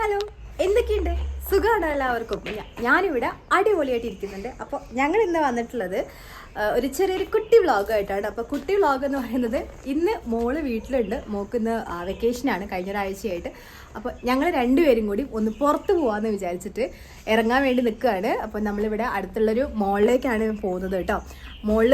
Hello എന്തൊക്കെയുണ്ട്? സുഖമാണ് എല്ലാവർക്കും? ഞാനിവിടെ അടിപൊളിയായിട്ട് ഇരിക്കുന്നുണ്ട് അപ്പോൾ ഞങ്ങൾ ഇന്ന് വന്നിട്ടുള്ളത് ഒരു ചെറിയൊരു കുട്ടി വ്ളോഗായിട്ടാണ്. അപ്പോൾ കുട്ടി വ്ളോഗ് എന്ന് പറയുന്നത് ഇന്ന് മോൾ വീട്ടിലുണ്ട്. മോക്ക് ഇന്ന് വെക്കേഷനാണ് കഴിഞ്ഞ ഒരാഴ്ചയായിട്ട് അപ്പോൾ ഞങ്ങൾ രണ്ടുപേരും കൂടി ഒന്ന് പുറത്ത് പോകാമെന്ന് വിചാരിച്ചിട്ട് ഇറങ്ങാൻ വേണ്ടി നിൽക്കുകയാണ് അപ്പോൾ നമ്മളിവിടെ അടുത്തുള്ളൊരു മോളിലേക്കാണ് പോകുന്നത് കേട്ടോ. മോൾ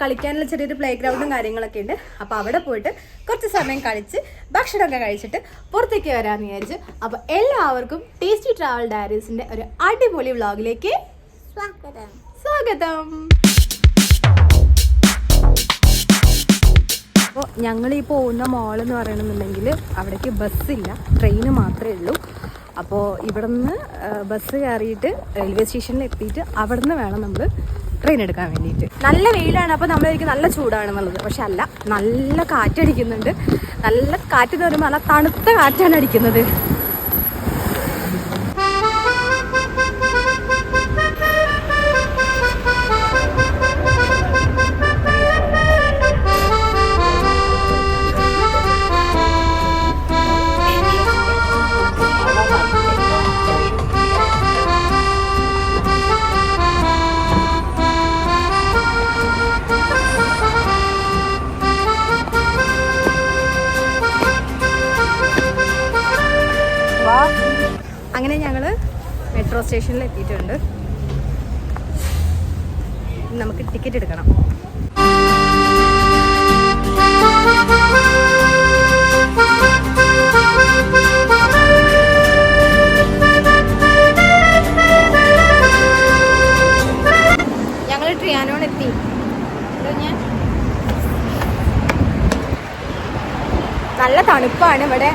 കളിക്കാനുള്ള ചെറിയൊരു പ്ലേ ഗ്രൗണ്ടും കാര്യങ്ങളൊക്കെ ഉണ്ട്. അപ്പോൾ അവിടെ പോയിട്ട് കുറച്ച് സമയം കളിച്ച് ഭക്ഷണമൊക്കെ കഴിച്ചിട്ട് പുറത്തേക്ക് വരാമെന്ന് വിചാരിച്ചു. അപ്പോൾ എല്ലാവർക്കും ടേസ്റ്റി ട്രാവൽ ഡയറീസിന്റെ ഒരു അടിപൊളി വ്ളോഗിലേക്ക് സ്വാഗതം. സ്വാഗതം. അപ്പോൾ ഞങ്ങൾ ഈ പോകുന്ന മോൾ എന്ന് പറയണമെന്നുണ്ടെങ്കിൽ അവിടേക്ക് ബസ്സില്ല. ട്രെയിന് മാത്രമേ ഉള്ളൂ. അപ്പോൾ ഇവിടെ നിന്ന് ബസ് കയറിയിട്ട് റെയിൽവേ സ്റ്റേഷനിൽ എത്തിയിട്ട് അവിടെ നിന്ന് വേണം നമ്മൾ ട്രെയിൻ എടുക്കാൻ വേണ്ടിയിട്ട്. നല്ല വെയിലാണ്. അപ്പോൾ നമ്മളൊരിക്കും നല്ല ചൂടാണെന്നുള്ളത്. പക്ഷെ അല്ല നല്ല കാറ്റടിക്കുന്നുണ്ട്. നല്ല കാറ്റ് എന്ന് പറയുമ്പോൾ നല്ല തണുത്ത കാറ്റാണ് അടിക്കുന്നത്. മെട്രോ സ്റ്റേഷനിൽ എത്തിയിട്ടുണ്ട്. നമുക്ക് ടിക്കറ്റ് എടുക്കണം. ഞങ്ങൾ എത്തി. ഞാൻ. നല്ല തണുപ്പാണ് ഇവിടെ.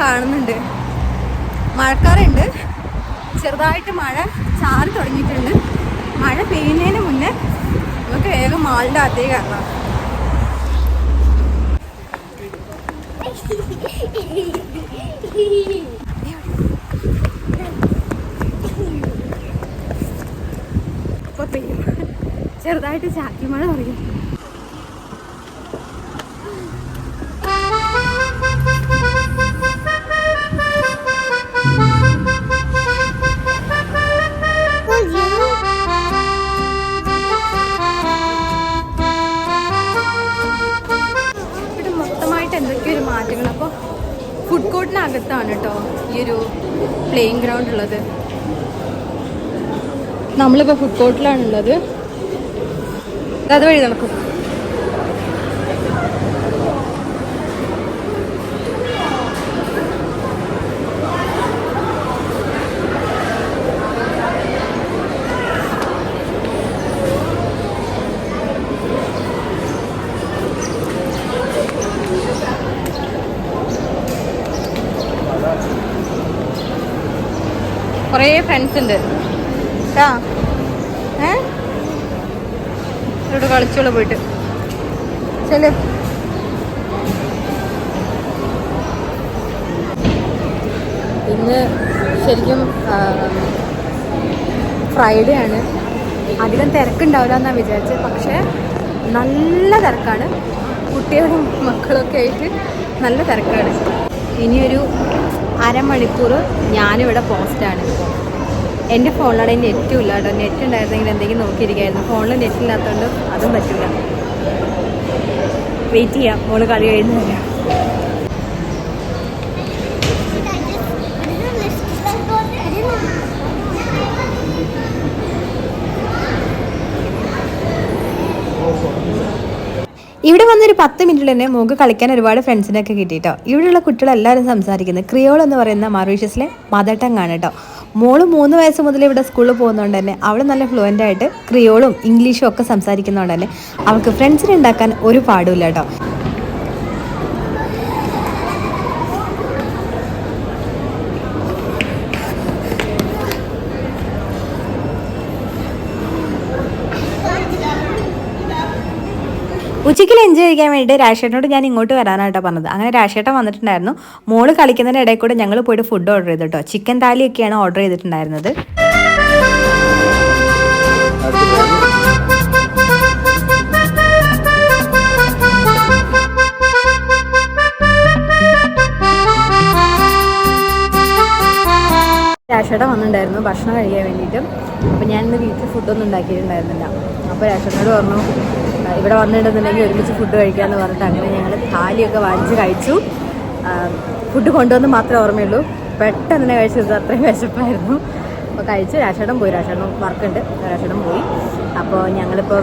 കാണുന്നുണ്ട്. മഴക്കാറുണ്ട്. ചെറുതായിട്ട് മഴ ചാറി തുടങ്ങിയിട്ടുണ്ട്. മഴ പെയ്യുന്നതിന് മുന്നേ നമുക്ക് വേഗം മാളിന്റെ അകത്തേക്ക് കാരണം ചെറുതായിട്ട് ചാക്കി മഴ തുടങ്ങി. പ്ലേയിങ് ഗ്രൗണ്ട് ഉള്ളത്. നമ്മളിപ്പോൾ ഫുഡ് കോർട്ടിലാണുള്ളത് അത് വഴി നടക്കും കുറേ ഫ്രണ്ട്സ് ഉണ്ട്. കേട്ടാ ഏ? ഇവിടെ കളിച്ചോളൂ പോയിട്ട്. ചെൽ. ഇന്ന് ശരിക്കും ഫ്രൈഡേ ആണ്. അധികം തിരക്കുണ്ടാവില്ല എന്നാണ് വിചാരിച്ചത്. പക്ഷേ നല്ല തിരക്കാണ്. കുട്ടികളും മക്കളൊക്കെ ആയിട്ട് നല്ല തിരക്കാണ്. ഇനിയൊരു അരമണിക്കൂർ ഞാനിവിടെ പോസ്റ്റാണ് എന്റെ ഫോണിലാണെങ്കിൽ നെറ്റും ഇല്ല കേട്ടോ. നെറ്റ് ഉണ്ടായിരുന്നെങ്കിൽ എന്തെങ്കിലും നോക്കിയിരിക്കായിരുന്നു ഫോണിൽ നെറ്റ് ഇല്ലാത്തതുകൊണ്ട് അതും പറ്റില്ല വെയിറ്റ് ചെയ്യാം. മോൾ കളി കഴിയുന്നില്ല ഇവിടെ വന്നൊരു പത്ത് മിനിറ്റിൽ തന്നെ മോക്ക് കളിക്കാൻ ഒരുപാട് ഫ്രണ്ട്സിനൊക്കെ കിട്ടിയിട്ടോ. ഇവിടെയുള്ള കുട്ടികളെല്ലാവരും സംസാരിക്കുന്നത് ക്രിയോൾ എന്ന് പറയുന്ന മറീഷ്യസിലെ മദർ ടങ് ആണ് കേട്ടോ. മോൾ മൂന്ന് വയസ്സ് മുതൽ ഇവിടെ സ്കൂളിൽ പോകുന്നതുകൊണ്ട് തന്നെ അവൾ നല്ല ഫ്ലുവന്റ് ആയിട്ട് ക്രിയോളും ഇംഗ്ലീഷും ഒക്കെ സംസാരിക്കുന്നതുകൊണ്ട് തന്നെ അവൾക്ക് ഫ്രണ്ട്സിനെ ഉണ്ടാക്കാൻ ഒരു പാടുമില്ല കേട്ടോ ഉച്ചയ്ക്ക് ലഞ്ച് കഴിക്കാൻ വേണ്ടി രാഷേട്ടനോട് ഞാൻ ഇങ്ങോട്ട് വരാനായിട്ടാണ് പറഞ്ഞത്. അങ്ങനെ രാഷേട്ടൻ വന്നിട്ടുണ്ടായിരുന്നു. മോൾ കളിക്കുന്നതിന്റെ ഇടയിൽ കൂടെ ഞങ്ങൾ പോയിട്ട് ഫുഡ് ഓർഡർ ചെയ്തു കേട്ടോ ചിക്കൻ താലിയൊക്കെയാണ് ഓർഡർ ചെയ്തിട്ടുണ്ടായിരുന്നത് രാഷേട്ടൻ വന്നിട്ടുണ്ടായിരുന്നു ഭക്ഷണം കഴിക്കാൻ വേണ്ടിയിട്ട്. അപ്പോൾ ഞാൻ ഇന്ന് വീട്ടിൽ ഫുഡൊന്നും ഉണ്ടാക്കിയിട്ടുണ്ടായിരുന്നില്ല. അപ്പോൾ രക്ഷനോട് പറഞ്ഞു "ആ, ഇവിടെ വന്നിട്ടുണ്ടെന്നുണ്ടെങ്കിൽ ഒരുമിച്ച് ഫുഡ് കഴിക്കാമെന്ന് പറഞ്ഞിട്ട് അങ്ങനെ ഞങ്ങൾ താലിയൊക്കെ വാങ്ങിച്ച് കഴിച്ചു. ഫുഡ് കൊണ്ടുവന്ന് മാത്രമേ ഓർമ്മയുള്ളൂ. പെട്ടെന്ന് തന്നെ കഴിച്ചത് അത്രയും വിശപ്പായിരുന്നു. അപ്പോൾ കഴിച്ച്. രാഷേട്ടൻ പോയി. രക്ഷണം വർക്കുണ്ട്. രാഷേട്ടൻ പോയി. അപ്പോൾ ഞങ്ങളിപ്പോൾ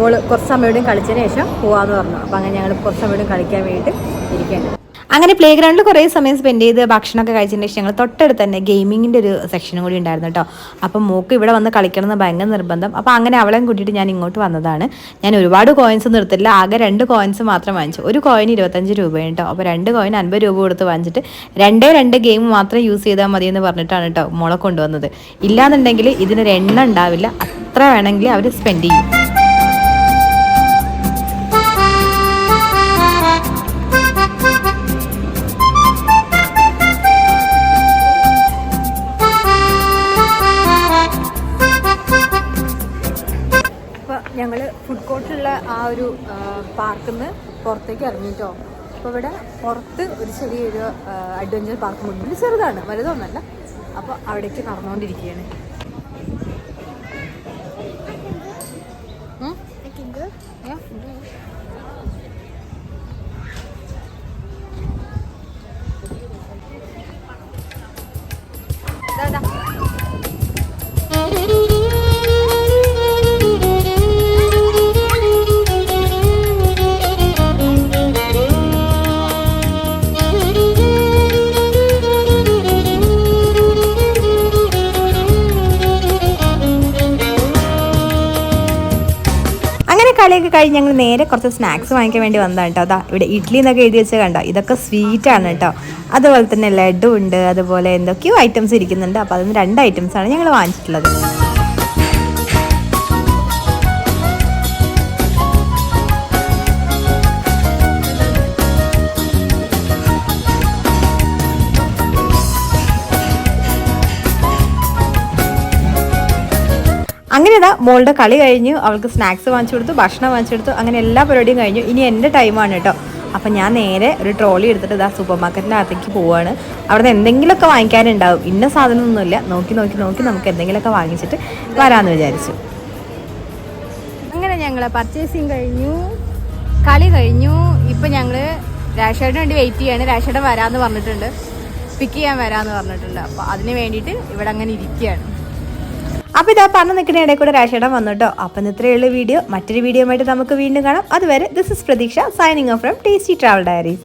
മോൾ കുറച്ച് സമയം കളിച്ചതിന് ശേഷം പോകാമെന്ന് പറഞ്ഞു. അപ്പോൾ അങ്ങനെ ഞങ്ങൾ കുറച്ച് സമയം കളിക്കാൻ വേണ്ടിയിട്ട് ഇരിക്കേണ്ടത് അങ്ങനെ പ്ലേ ഗ്രൗണ്ടിൽ കുറേ സമയം സ്പെൻഡ് ചെയ്ത് ഭക്ഷണമൊക്കെ കഴിച്ചതിന് ശേഷം ഞങ്ങൾ തൊട്ടടുത്ത് തന്നെ ഗെയിമിങ്ങിന്റെ ഒരു സെക്ഷനും കൂടി ഉണ്ടായിരുന്നു കേട്ടോ. അപ്പം മൂക്ക് ഇവിടെ വന്ന് കളിക്കണം എന്ന് ഭയങ്കര നിർബന്ധം. അപ്പോൾ അങ്ങനെ അവളെയും കൂട്ടിയിട്ട് ഞാൻ ഇങ്ങോട്ട് വന്നതാണ്. ഞാൻ ഒരുപാട് കോയിൻസ് നിർത്തില്ല ആകെ രണ്ട് കോയിൻസ് മാത്രം വാങ്ങിച്ചു. ഒരു കോയിൻ ഇരുപത്തഞ്ച് രൂപയാണ് കേട്ടോ. അപ്പോൾ രണ്ട് കോയിൻ അൻപത് രൂപ കൊടുത്ത് വാങ്ങിച്ചിട്ട് രണ്ടേ രണ്ട് ഗെയിം മാത്രം യൂസ് ചെയ്താൽ മതി എന്ന് പറഞ്ഞിട്ടാണ് കേട്ടോ മോളെ കൊണ്ടുവന്നത്. ഇല്ലാന്നുണ്ടെങ്കിൽ ഇതിനൊരു എണ്ണ ഉണ്ടാവില്ല. അത്ര വേണമെങ്കിൽ അവർ സ്പെൻഡ് ചെയ്യും. ഒരു പാർക്കിൽ നിന്ന് പുറത്തേക്ക് ഇറങ്ങിയിട്ടോ അപ്പോൾ ഇവിടെ പുറത്ത് ഒരു ചെറിയൊരു അഡ്വഞ്ചർ പാർക്ക് മുന്നിൽ ചെറുതാണ് വലുതൊന്നല്ല. അപ്പോൾ അവിടേക്ക് നടന്നുകൊണ്ടിരിക്കുകയാണ്. ദാ, ദാ. കഴിഞ്ഞ് ഞങ്ങൾ നേരെ കുറച്ച് സ്നാക്സ് വാങ്ങിക്കാൻ വേണ്ടി വന്നതാണ് കേട്ടോ. അതാ ഇവിടെ ഇഡ്ഡലി എന്നൊക്കെ എഴുതി വെച്ചാൽ കണ്ടോ? ഇതൊക്കെ സ്വീറ്റ് ആണ് കേട്ടോ. അതുപോലെ തന്നെ ലഡു ഉണ്ട് അതുപോലെ എന്തൊക്കെയോ ഐറ്റംസ് ഇരിക്കുന്നുണ്ട്. അപ്പോൾ അതിന് രണ്ട് ഐറ്റംസ് ആണ് ഞങ്ങൾ വാങ്ങിച്ചിട്ടുള്ളത്. അങ്ങനെ ഇതാ മോളുടെ കളി കഴിഞ്ഞു അവൾക്ക് സ്നാക്സ് വാങ്ങിച്ചു കൊടുത്തു ഭക്ഷണം വാങ്ങിച്ചു കൊടുത്തു അങ്ങനെ എല്ലാ പരിപാടിയും കഴിഞ്ഞു. ഇനി എന്റെ ടൈമാണ് കേട്ടോ അപ്പം ഞാൻ നേരെ ഒരു ട്രോളി എടുത്തിട്ട് ഇതാ സൂപ്പർ മാർക്കറ്റിന്റെ അകത്തേക്ക് അവിടെ നിന്ന് എന്തെങ്കിലുമൊക്കെ വാങ്ങിക്കാനുണ്ടാവും. ഇന്ന സാധനമൊന്നുമില്ല. നോക്കി നോക്കി നോക്കി നമുക്ക് എന്തെങ്കിലുമൊക്കെ വാങ്ങിച്ചിട്ട് വരാമെന്ന് വിചാരിച്ചു. അങ്ങനെ ഞങ്ങൾ പർച്ചേസിങ് കഴിഞ്ഞു. കളി കഴിഞ്ഞു. ഇപ്പം ഞങ്ങൾ രാഷേട്ടന് വേണ്ടി വെയിറ്റ് ചെയ്യാണ്. രാഷേട്ടൻ വരാമെന്ന് പറഞ്ഞിട്ടുണ്ട്. പിക്ക് ചെയ്യാൻ വരാമെന്ന് പറഞ്ഞിട്ടുണ്ട്. അപ്പോൾ അതിന് വേണ്ടിയിട്ട് ഇവിടെ അങ്ങനെ ഇരിക്കുകയാണ്. അപ്പോൾ ഇതാ പറഞ്ഞു നിൽക്കുന്ന ഇടയിൽ കൂടെ രാശേടം വന്നു കേട്ടോ. അപ്പം ഇത്രയുള്ള വീഡിയോ. മറ്റൊരു വീഡിയോ ആയിട്ട് നമുക്ക് വീണ്ടും കാണാം. അതുവരെ this is Pratheeksha signing off from tasty travel diaries